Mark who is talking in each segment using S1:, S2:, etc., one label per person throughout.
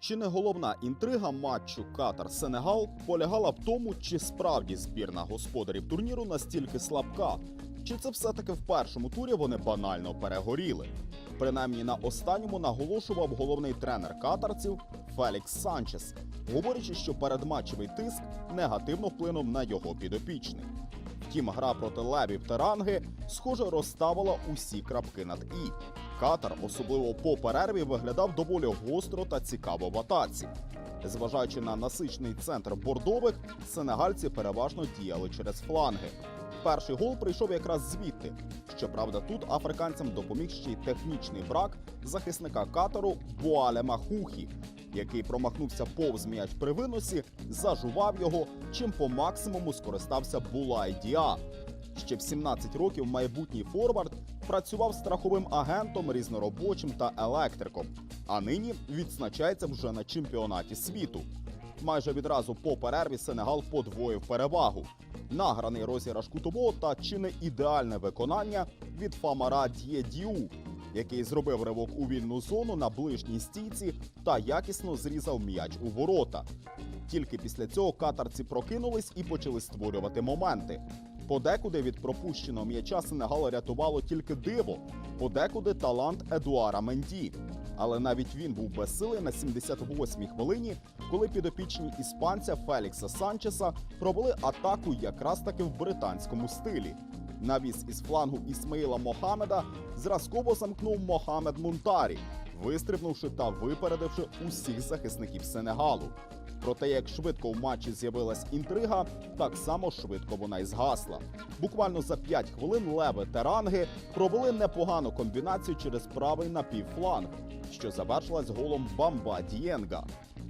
S1: Чи не головна інтрига матчу Катар-Сенегал полягала в тому, чи справді збірна господарів турніру настільки слабка, чи це все-таки в першому турі вони банально перегоріли? Принаймні на останньому наголошував головний тренер катарців Фелікс Санчес, говорячи, що передматчевий тиск негативно вплинув на його підопічних. Втім, гра проти левів Теранги, схоже, розставила усі крапки над і. Катар, особливо по перерві, виглядав доволі гостро та цікаво в атаці. Зважаючи на насичений центр бордових, сенегальці переважно діяли через фланги. Перший гол прийшов якраз звідти. Щоправда, тут африканцям допоміг ще й технічний брак захисника катару Буаля Махухі, який промахнувся повз м'яч при виносі, зажував його, чим по максимуму скористався Булай Діа. Ще в 17 років майбутній форвард працював страховим агентом, різноробочим та електриком, а нині відзначається вже на чемпіонаті світу. Майже відразу по перерві Сенегал подвоїв перевагу. Награний розіграш кутового та чи не ідеальне виконання від Фамара Д'єдіу, який зробив ривок у вільну зону на ближній стійці та якісно зрізав м'яч у ворота. Тільки після цього катарці прокинулись і почали створювати моменти. Подекуди від пропущеного м'яча Сенегал рятувало тільки диво, подекуди талант Едуара Менді. Але навіть він був безсилий на 78-й хвилині, коли підопічні іспанця Фелікса Санчеса провели атаку якраз таки в британському стилі. Навіс із флангу Ісмаїла Мохамеда зразково замкнув Мохамед Мунтарі, вистрибнувши та випередивши усіх захисників Сенегалу. Проте, як швидко в матчі з'явилась інтрига, так само швидко вона й згасла. Буквально за 5 хвилин леви Теранги провели непогану комбінацію через правий напівфланг, що завершилась голом Бамба Дієнга.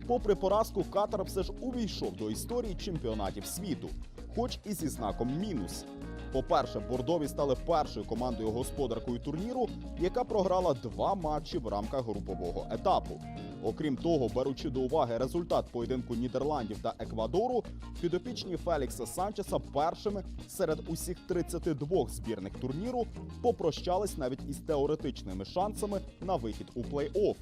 S1: Попри поразку, Катар все ж увійшов до історії чемпіонатів світу, хоч і зі знаком мінус. По-перше, бордові стали першою командою господаркою турніру, яка програла два матчі в рамках групового етапу. Окрім того, беручи до уваги результат поєдинку Нідерландів та Еквадору, підопічні Фелікса Санчеса першими серед усіх 32 збірних турніру попрощались навіть із теоретичними шансами на вихід у плей-офф.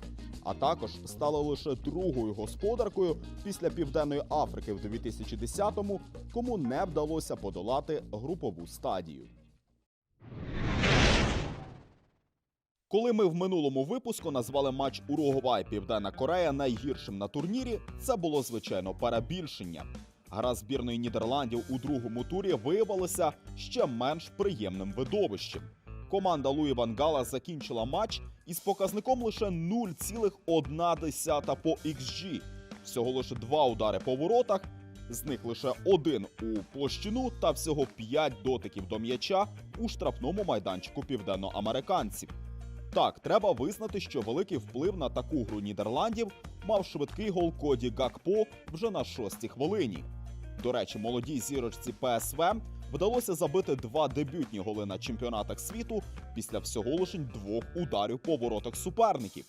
S1: А також стали лише другою господаркою після Південної Африки в 2010-му, кому не вдалося подолати групову стадію. Коли ми в минулому випуску назвали матч Уругвай Південна Корея найгіршим на турнірі, це було звичайно перебільшення. Гра збірної Нідерландів у другому турі виявилася ще менш приємним видовищем. Команда Луї Вангала закінчила матч із показником лише 0,1 по XG. Всього лише два удари по воротах, з них лише один у площину та всього 5 дотиків до м'яча у штрафному майданчику південноамериканців. Так, треба визнати, що великий вплив на таку гру Нідерландів мав швидкий гол Коді Гакпо вже на шостій хвилині. До речі, молодій зірочці ПСВ вдалося забити два дебютні голи на чемпіонатах світу після всього лише двох ударів по воротах суперників.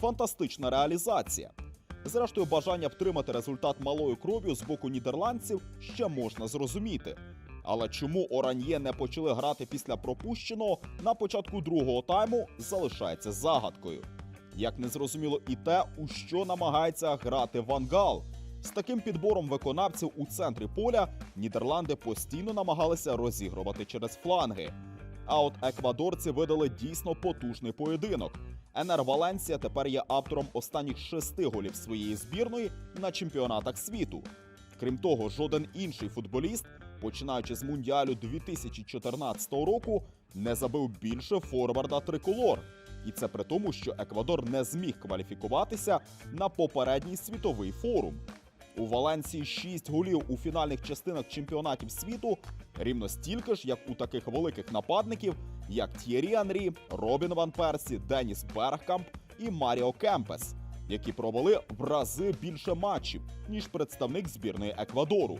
S1: Фантастична реалізація. Зрештою, бажання втримати результат малою кров'ю з боку нідерландців ще можна зрозуміти. Але чому Оран'є не почали грати після пропущеного на початку другого тайму, залишається загадкою. Як не зрозуміло і те, у що намагається грати Вангал. З таким підбором виконавців у центрі поля Нідерланди постійно намагалися розігрувати через фланги. А от еквадорці видали дійсно потужний поєдинок. Енер Валенсія тепер є автором останніх шести голів своєї збірної на чемпіонатах світу. Крім того, жоден інший футболіст, починаючи з мундіалю 2014 року, не забив більше форварда триколор. І це при тому, що Еквадор не зміг кваліфікуватися на попередній світовий форум. У Валенсії 6 голів у фінальних частинах чемпіонатів світу рівно стільки ж, як у таких великих нападників, як Т'єрі Анрі, Робін Ван Персі, Деніс Бергкамп і Маріо Кемпес, які провели в рази більше матчів, ніж представник збірної Еквадору.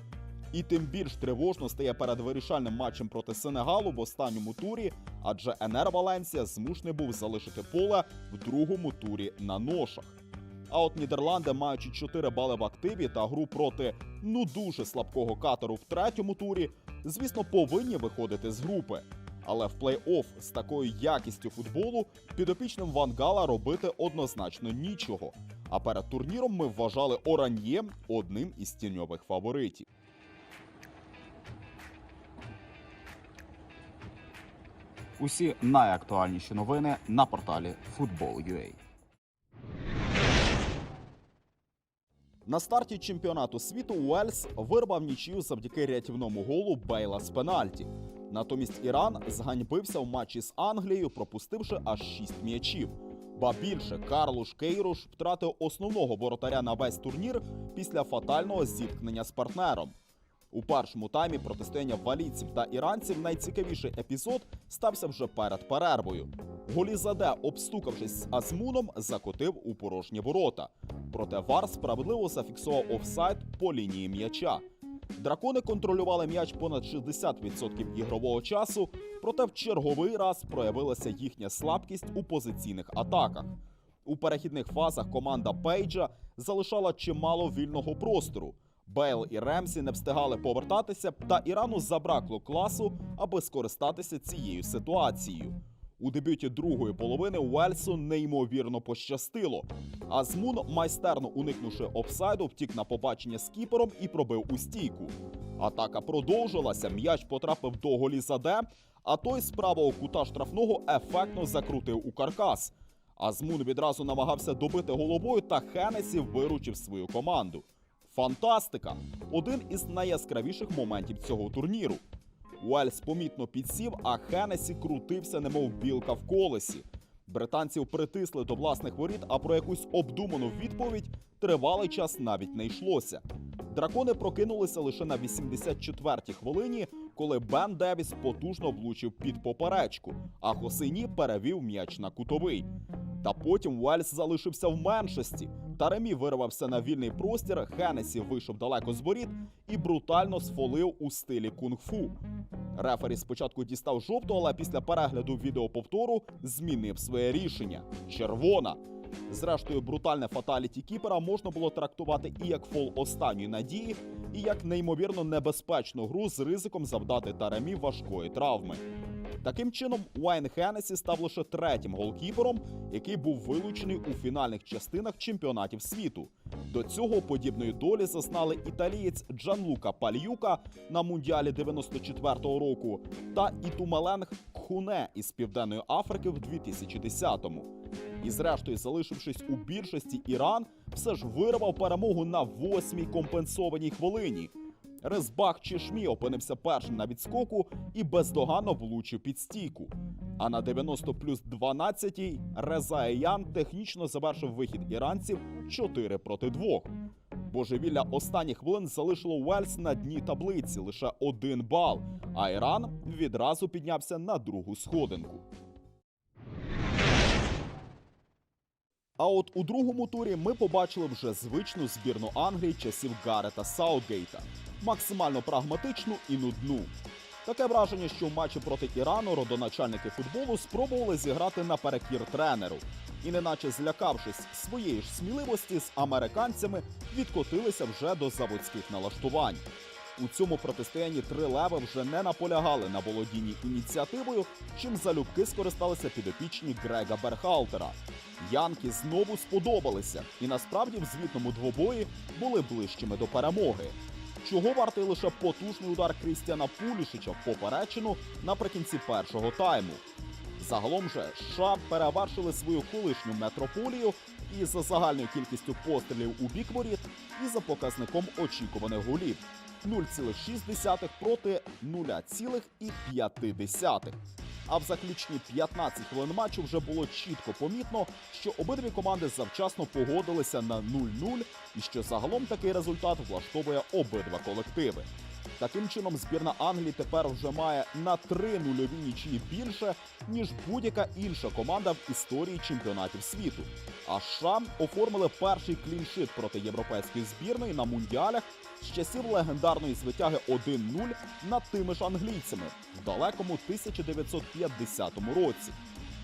S1: І тим більш тривожно стає перед вирішальним матчем проти Сенегалу в останньому турі, адже Енер Валенсія змушений був залишити поле в другому турі на ношах. А от Нідерланди, маючи 4 бали в активі та гру проти ну дуже слабкого катеру в третьому турі, звісно, повинні виходити з групи. Але в плей-офф з такою якістю футболу підопічним Вангала робити однозначно нічого. А перед турніром ми вважали Оран'є одним із тіньових фаворитів.
S2: Усі найактуальніші новини на порталі Football.ua.
S1: На старті чемпіонату світу Уельс вирвав нічию завдяки рятівному голу Бейла з пенальті. Натомість Іран зганьбився в матчі з Англією, пропустивши аж 6 м'ячів. Ба більше Карлуш Кейруш втратив основного воротаря на весь турнір після фатального зіткнення з партнером. У першому таймі протистояння валійців та іранців найцікавіший епізод стався вже перед перервою. Голізаде, обстукавшись з Азмуном, закотив у порожні ворота. Проте Вар справедливо зафіксував офсайд по лінії м'яча. Дракони контролювали м'яч понад 60% ігрового часу, проте в черговий раз проявилася їхня слабкість у позиційних атаках. У перехідних фазах команда Пейджа залишала чимало вільного простору. Бейл і Ремсі не встигали повертатися, та Ірану забракло класу, аби скористатися цією ситуацією. У дебюті другої половини Уельсу неймовірно пощастило. Азмун, майстерно уникнувши офсайду, втік на побачення з кіпером і пробив у стійку. Атака продовжилася, м'яч потрапив до Голізаде, а той з правого кута штрафного ефектно закрутив у каркас. Азмун відразу намагався добити головою, та Хенесі виручив свою команду. Фантастика! Один із найяскравіших моментів цього турніру. Уельс помітно підсів, а Хенесі крутився, немов білка в колесі. Британців притисли до власних воріт, а про якусь обдуману відповідь тривалий час навіть не йшлося. Дракони прокинулися лише на 84-й хвилині, коли Бен Девіс потужно влучив під поперечку, а Хосейні перевів м'яч на кутовий. Та потім Уельс залишився в меншості. Таремі вирвався на вільний простір, Хенесі вийшов далеко з воріт і брутально сфолив у стилі кунг-фу. Рефері спочатку дістав жовту, але після перегляду відеоповтору змінив своє рішення. Червона. Зрештою, брутальне фаталіті кіпера можна було трактувати і як фол останньої надії, і як неймовірно небезпечну гру з ризиком завдати Таремі важкої травми. Таким чином, Уайн Хеннесі став лише третім голкіпером, який був вилучений у фінальних частинах чемпіонатів світу. До цього подібної долі зазнали італієць Джанлука Пальюка на мундіалі 94-го року та Ітумаленг Кхуне із Південної Африки в 2010-му. І зрештою, залишившись у більшості, Іран все ж вирвав перемогу на восьмій компенсованій хвилині. Резбах Чешмі опинився першим на відскоку і бездоганно влучив під стійку. А на 90 плюс 12 Реза Ян технічно завершив вихід іранців 4 проти 2. Божевілля останніх хвилин залишило Уельс на дні таблиці лише один бал, а Іран відразу піднявся на другу сходинку. А от у другому турі ми побачили вже звичну збірну Англії часів Гарета Саутгейта, максимально прагматичну і нудну. Таке враження, що в матчі проти Ірану родоначальники футболу спробували зіграти наперекір тренеру. І, неначе злякавшись своєї ж сміливості з американцями, відкотилися вже до заводських налаштувань. У цьому протистоянні три леви вже не наполягали на володінні ініціативою, чим залюбки скористалися підопічні Грега Берхалтера. Янки знову сподобалися, і насправді в звітному двобої були ближчими до перемоги. Чого вартий лише потужний удар Крістіана Пулішича в поперечину наприкінці першого тайму. Загалом же США перевершили свою колишню метрополію і за загальною кількістю пострілів у бік воріт, і за показником очікуваних голів 0,6 проти 0,5. А в заключні 15 хвилин матчу вже було чітко помітно, що обидві команди завчасно погодилися на 0-0 і що загалом такий результат влаштовує обидва колективи. Таким чином, збірна Англії тепер вже має на три нульові нічиї більше, ніж будь-яка інша команда в історії чемпіонатів світу. А США оформили перший кліншит проти європейської збірної на мундіалях з часів легендарної звитяги 1-0 над тими ж англійцями в далекому 1950 році.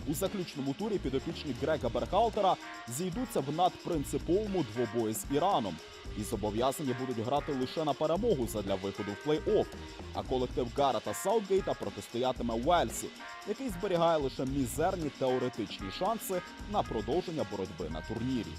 S1: У заключному турі підопічні Грега Берхалтера зійдуться в надпринциповому двобої з Іраном і зобов'язані будуть грати лише на перемогу задля виходу в плей-офф. А колектив Гара та Саутгейта протистоятиме Уельсі, який зберігає лише мізерні теоретичні шанси на продовження боротьби на турнірі.